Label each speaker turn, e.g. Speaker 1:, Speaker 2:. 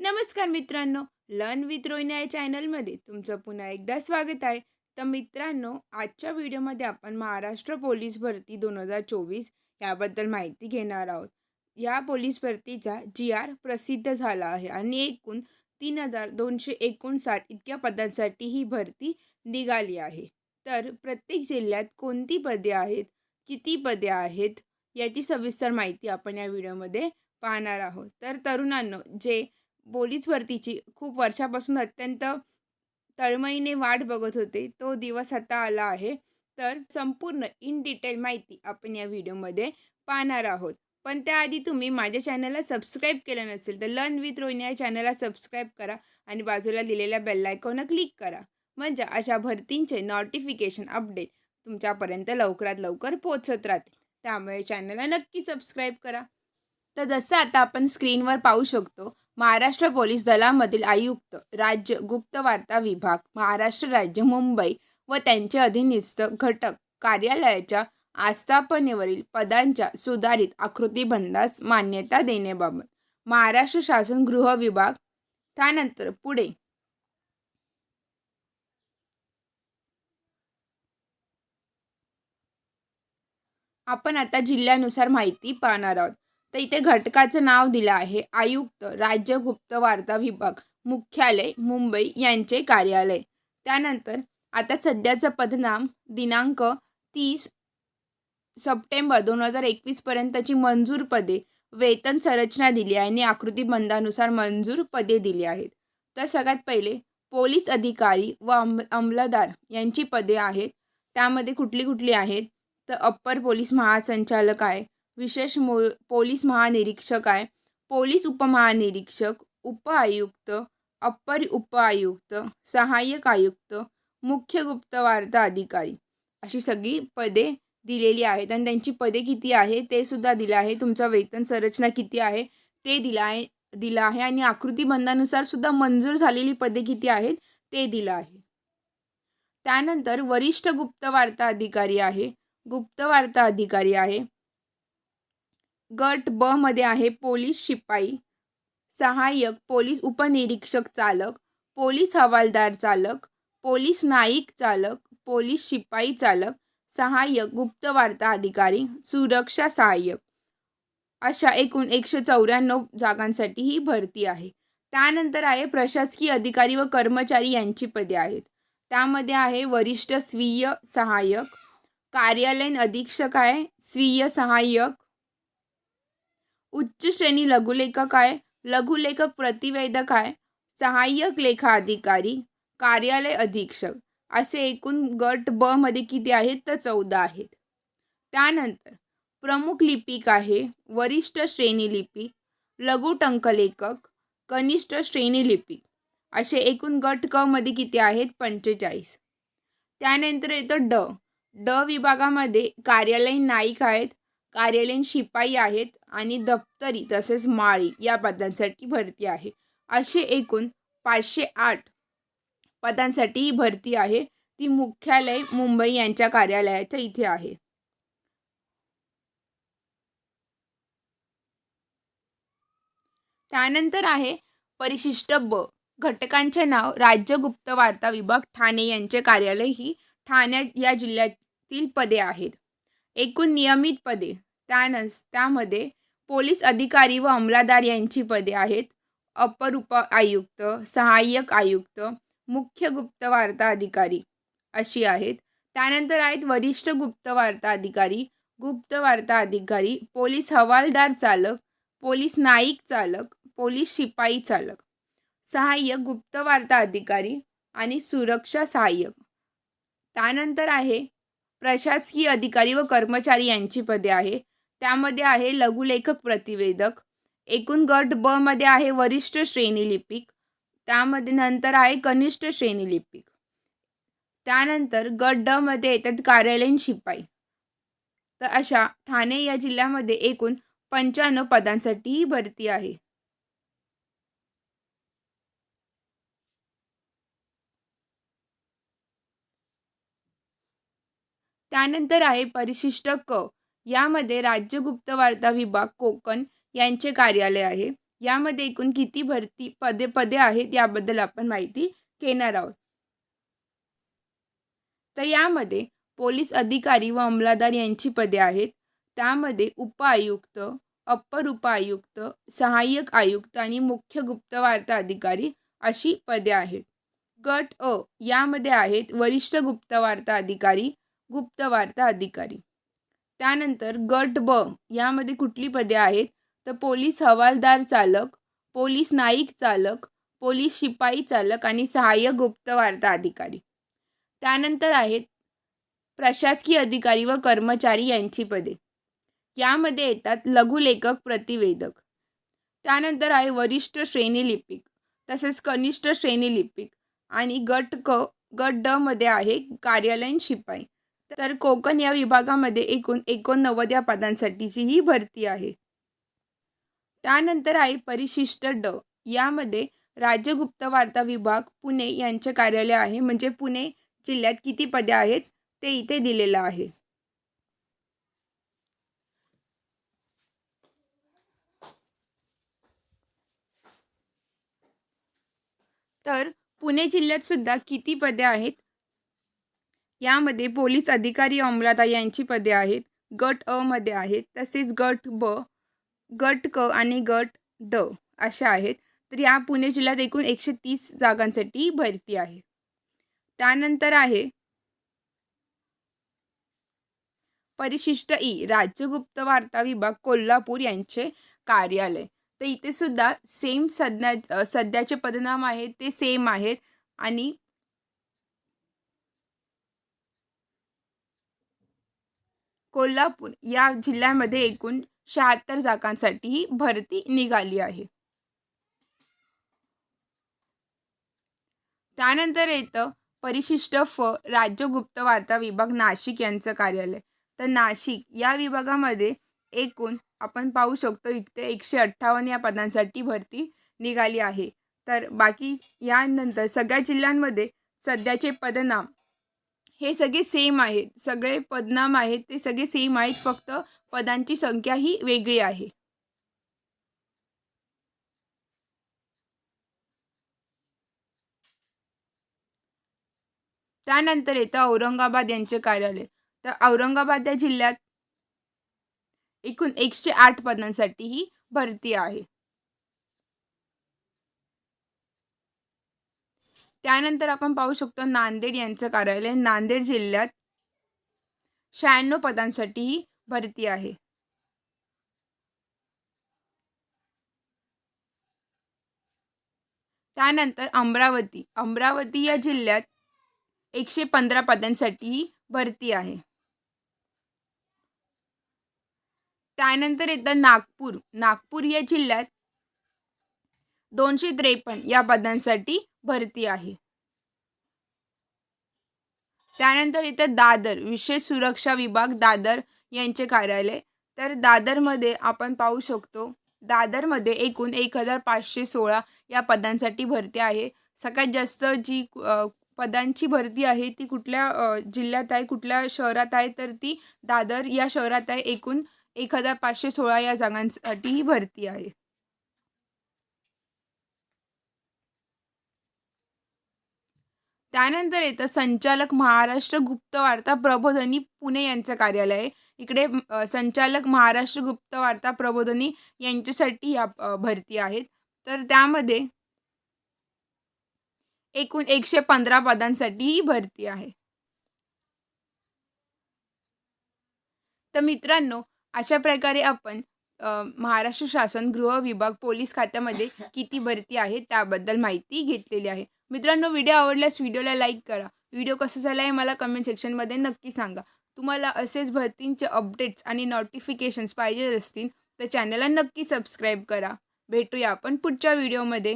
Speaker 1: नमस्कार मित्रांनो learn with रोहिण्या या चॅनलमध्ये तुमचं पुन्हा एकदा स्वागत आहे. तर मित्रांनो आजच्या व्हिडिओमध्ये आपण महाराष्ट्र पोलीस भरती दोन हजार चोवीस याबद्दल माहिती घेणार आहोत. या पोलीस भरतीचा जी आर प्रसिद्ध झाला आहे आणि एकूण तीन हजार दोनशे एकोणसाठ इतक्या पदांसाठी ही भरती निघाली आहे. तर प्रत्येक जिल्ह्यात कोणती पदे आहेत किती पदे आहेत याची सविस्तर माहिती आपण या व्हिडिओमध्ये पाहणार आहोत. तर तरुणांनो जे बोलीचवरतीची भरतीची खूप वर्षापासून अत्यंत तळमळीने वाट बघत होते. तो दिवस आता आला आहे. तर संपूर्ण इन डिटेल माहिती आपण या व्हिडिओमध्ये पाहणार आहोत. पण त्याआधी तुम्ही माझ्या चॅनलला सबस्क्राईब केलं नसेल तर लर्न विथ रोहिणी या चॅनलला सबस्क्राईब करा आणि बाजूला दिलेल्या बेल आयकॉनवर क्लिक करा. म्हणजे अशा भरतींचे नोटिफिकेशन अपडेट तुमच्यापर्यंत लवकरात लवकर पोचत राहतील. त्यामुळे चॅनलला नक्की सबस्क्राईब करा. तर जसं आता आपण स्क्रीनवर पाहू शकतो महाराष्ट्र पोलीस दलामधील आयुक्त राज्य गुप्तवार्ता विभाग महाराष्ट्र राज्य मुंबई व त्यांचे अधीनस्थ घटक कार्यालयाच्या आस्थापनेवरील पदांच्या सुधारित आकृतीबंधास मान्यता देण्याबाबत महाराष्ट्र शासन गृह विभाग त्यानंतर पुढे. आपण आता जिल्ह्यानुसार माहिती पाहणार आहोत. तर इथे घटकाचं नाव दिलं आहे. आयुक्त राज्य गुप्त वार्ता विभाग मुख्यालय मुंबई यांचे कार्यालय. त्यानंतर आता सध्याचं पदनाम दिनांक तीस सप्टेंबर दोन हजार एकवीसपर्यंतची मंजूर पदे वेतन संरचना दिली आहे आणि आकृतीबंधानुसार मंजूर पदे दिली आहेत. तर सगळ्यात पहिले पोलीस अधिकारी व अंम अंमलदार यांची पदे आहेत. त्यामध्ये कुठली कुठली आहेत? तर अप्पर पोलीस महासंचालक आहे विशेष मो पोलीस महानिरीक्षक आहे. पोलीस उपमहानिरीक्षक उप आयुक्त अप्पर उप आयुक्त सहाय्यक आयुक्त मुख्य गुप्तवार्ता अधिकारी अशी सगळी पदे दिलेली आहेत. आणि त्यांची पदे किती आहे ते सुद्धा दिलं आहे. तुमचं वेतन संरचना किती आहे ते दिलं आहे दिलं आहे. आणि आकृतीबंधानुसार सुद्धा मंजूर झालेली पदे किती आहेत ते दिलं आहे. त्यानंतर वरिष्ठ गुप्तवार्ता अधिकारी आहे. गुप्तवार्ता अधिकारी आहे. गट ब मध्ये आहे पोलीस शिपाई. सहाय्यक पोलीस उपनिरीक्षक चालक पोलीस हवालदार चालक पोलीस नाईक चालक पोलीस शिपाई चालक सहाय्यक गुप्तवार्ता अधिकारी सुरक्षा सहाय्यक. अशा एकूण एकशे चौऱ्याण्णव जागांसाठी ही भरती आहे. त्यानंतर आहे प्रशासकीय अधिकारी व कर्मचारी यांची पदे आहेत. त्यामध्ये आहे वरिष्ठ स्वीय सहाय्यक कार्यालयीन अधीक्षक आहे स्वीय सहाय्यक उच्च श्रेणी लघुलेखक आहे लघुलेखक प्रतिवेदक आहे सहाय्यक लेखा अधिकारी कार्यालय अधीक्षक असे एकूण गट ब मध्ये किती आहेत तर चौदा आहेत. त्यानंतर प्रमुख लिपिक आहे वरिष्ठ श्रेणी लिपिक लघुटंकलेखक कनिष्ठ श्रेणी लिपिक असे एकूण गट क मध्ये किती आहेत? पंचेचाळीस. त्यानंतर येतं ड. ड विभागामध्ये कार्यालयीन नाईक आहेत कार्यालयीन शिपाई आहेत आणि दप्तरी तसेच माळी या पदांसाठी भरती आहे. असे एकूण पाचशे आठ पदांसाठी ही भरती आहे. ती मुख्यालय मुंबई यांच्या कार्यालयाच्या इथे आहे. त्यानंतर आहे परिशिष्ट ब. घटकांचे नाव राज्य गुप्त वार्ता विभाग ठाणे यांचे कार्यालय ही ठाणे या जिल्ह्यातील पदे आहेत. एकूण नियमित पदे. त्यानस त्यामध्ये पोलीस अधिकारी व अंमलादार यांची पदे आहेत. अपर उप आयुक्त सहाय्यक आयुक्त मुख्य गुप्तवार्ता अधिकारी अशी आहेत. त्यानंतर आहेत वरिष्ठ गुप्तवार्ता अधिकारी गुप्तवार्ता अधिकारी पोलीस हवालदार चालक पोलीस नाईक चालक पोलीस शिपाई चालक सहाय्यक गुप्तवार्ता अधिकारी आणि सुरक्षा सहाय्यक. त्यानंतर आहे प्रशासकीय अधिकारी व कर्मचारी यांची पदे आहे. त्यामध्ये आहे लघुलेखक प्रतिवेदक एकूण गट ब मध्ये आहे वरिष्ठ श्रेणी लिपिक त्यामध्ये नंतर आहे कनिष्ठ श्रेणी लिपिक त्यानंतर गट ड मध्ये येतात कार्यालयीन शिपाई. तर अशा ठाणे या जिल्ह्यामध्ये एकूण पंच्याण्णव पदांसाठी ही भरती आहे. त्यानंतर आहे परिशिष्ट क. यामध्ये राज्य गुप्तवार्ता विभाग कोकण यांचे कार्यालय आहे. यामध्ये एकूण किती भरती पदे पदे आहेत याबद्दल आपण माहिती घेणार आहोत. तर यामध्ये पोलीस अधिकारी व अंमलादार यांची पदे आहेत. त्यामध्ये उपआयुक्त अप्पर उपआयुक्त सहाय्यक आयुक्त आणि मुख्य गुप्तवार्ता अधिकारी अशी पदे आहेत. गट अ. यामध्ये आहेत वरिष्ठ गुप्तवार्ता अधिकारी गुप्तवार्ता अधिकारी. त्यानंतर गट ब यामध्ये कुठली पदे आहेत? तर पोलीस हवालदार चालक पोलीस नाईक चालक पोलीस शिपाई चालक आणि सहाय्यक गुप्तवार्ता अधिकारी. त्यानंतर आहेत प्रशासकीय अधिकारी व कर्मचारी यांची पदे. यामध्ये येतात लघुलेखक प्रतिवेदक. त्यानंतर आहे वरिष्ठ श्रेणी लिपिक तसेच कनिष्ठ श्रेणी लिपिक आणि गट क गट ड मध्ये आहे कार्यालयीन शिपाई. तर कोकण या विभागामध्ये एकूण एकोणनव्वद या पदांसाठीची ही भरती आहे. त्यानंतर आहे परिशिष्ट ड. यामध्ये राज्य गुप्तवार्ता विभाग पुणे यांचे कार्यालय आहे. म्हणजे पुणे जिल्ह्यात किती पदे आहेत ते इथे दिलेलं आहे. तर पुणे जिल्ह्यात सुद्धा किती पदे आहेत यामध्ये पोलीस अधिकारी अंमलादार यांची पदे आहेत. गट अ मध्ये आहेत. तसेच गट ब गट क आणि गट ड अशा आहेत. तर या पुणे जिल्ह्यात एकूण एकशे तीस जागांसाठी भरती आहे. त्यानंतर आहे परिशिष्ट ई राज्य गुप्त वार्ता विभाग कोल्हापूर यांचे कार्यालय. तर इथे सुद्धा सेम सध्या सध्याचे पदनाम आहेत ते सेम आहेत. आणि कोल्हापूर या जिल्ह्यामध्ये एकूण शहात्तर जागांसाठी ही भरती निघाली आहे. त्यानंतर येतं परिशिष्ट फ राज्य गुप्त वार्ता विभाग नाशिक यांचं कार्यालय. तर नाशिक या विभागामध्ये एकूण आपण पाहू शकतो इथे एकशे अठ्ठावन्न या पदांसाठी भरती निघाली आहे. तर बाकी यानंतर सगळ्या जिल्ह्यांमध्ये सध्याचे पदनाम हे सगळे सेम आहेत. सगळे पदनाम आहेत. ते सगळे सेम आहेत. फक्त पदांची संख्या ही वेगळी आहे. त्यानंतर येतं औरंगाबाद यांचे कार्यालय. तर औरंगाबाद या जिल्ह्यात एकूण एकशे आठ पदांसाठी ही भरती आहे. त्यानंतर आपण पाहू शकतो नांदेड यांचं कार्यालय. नांदेड जिल्ह्यात शहाण्णव पदांसाठी ही भरती आहे. त्यानंतर अमरावती. अमरावती या जिल्ह्यात एकशे पंधरा पदांसाठी भरती आहे. त्यानंतर येतं नागपूर. नागपूर या जिल्ह्यात दोनशे त्रेपन्न या पदांसाठी भरती आहे. त्यानंतर इथं दादर विशेष सुरक्षा विभाग दादर यांचे कार्यालय. तर दादरमध्ये आपण पाहू शकतो दादरमध्ये एकूण एक हजार पाचशे सोळा या पदांसाठी भरती आहे. सगळ्यात जास्त जी पदांची भरती आहे ती कुठल्या जिल्ह्यात आहे कुठल्या शहरात आहे तर ती दादर या शहरात आहे. एकूण एक हजार पाचशे सोळा या जागांसाठी ही भरती आहे. त्यानंतर येतं संचालक महाराष्ट्र गुप्तवार्ता प्रबोधनी पुणे यांचं कार्यालय. आहे इकडे संचालक महाराष्ट्र गुप्तवार्ता प्रबोधनी यांच्यासाठी या भरती आहेत. तर त्यामध्ये एकूण एकशे पंधरा पदांसाठी ही भरती आहे. तर मित्रांनो अशा प्रकारे आपण महाराष्ट्र शासन गृह विभाग पोलीस खात्यामध्ये किती भरती आहे त्याबद्दल माहिती घेतलेली आहे. मित्रांनो व्हिडिओ आवडल्यास व्हिडिओला लाईक करा. व्हिडिओ कसा झाला आहे मला कमेंट सेक्शनमध्ये नक्की सांगा. तुम्हाला असेच भरतींचे अपडेट्स आणि नोटिफिकेशन्स पाहिजे असतील तर चॅनलला नक्की सबस्क्राईब करा. भेटूया आपण पुढच्या व्हिडिओमध्ये